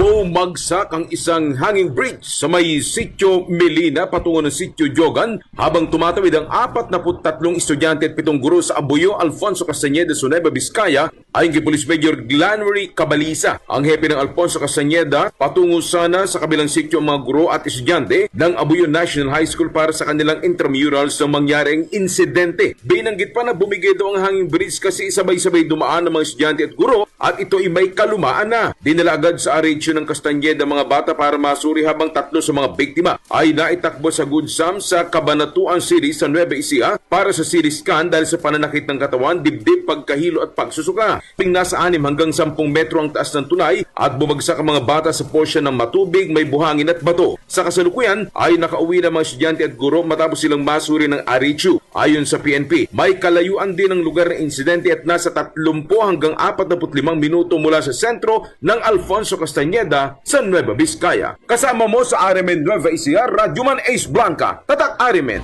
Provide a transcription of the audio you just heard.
Bumagsak ang isang hanging bridge sa may sitio Melina patungo ng sitio Jogan habang tumatawid ang 43 estudyante at pitong guro sa Abuyo Alfonso Castañeda, Soneba, Vizcaya ayon kay Police Major Glannery Cabalisa. Ang hepe ng Alfonso Castañeda patungo sana sa kabilang sitio ang mga guro at estudyante ng Abuyo National High School para sa kanilang intramurals sa mangyaring insidente. Binanggit pa na bumigay daw ang hanging bridge kasi sabay-sabay dumaan ng mga estudyante at guro at ito ay may kalumaan na. Dinala agad sa Aretsyo ng Castañeda mga bata para masuri habang tatlo sa mga biktima ay naitakbo sa Good Sam sa Cabanatuan City sa Nueva Ecija para sa city scan dahil sa pananakit ng katawan, dibdib, pagkahilo at pagsusuka. Ping nasa 6 hanggang 10 metro ang taas ng tulay at bumagsak ang mga bata sa porsya ng matubig, may buhangin at bato. Sa kasalukuyan ay nakauwi na mga estudyante at guro matapos silang masuri ng Aretsyo. Ayon sa PNP, may kalayuan din ang lugar ng insidente at nasa 30 hanggang 45 minuto mula sa sentro ng Alfonso Castañeda sa Nueva Vizcaya. Kasama mo sa Arimen Nueva Ecija, Radyoman Ace Blanca, Tatak Arimen.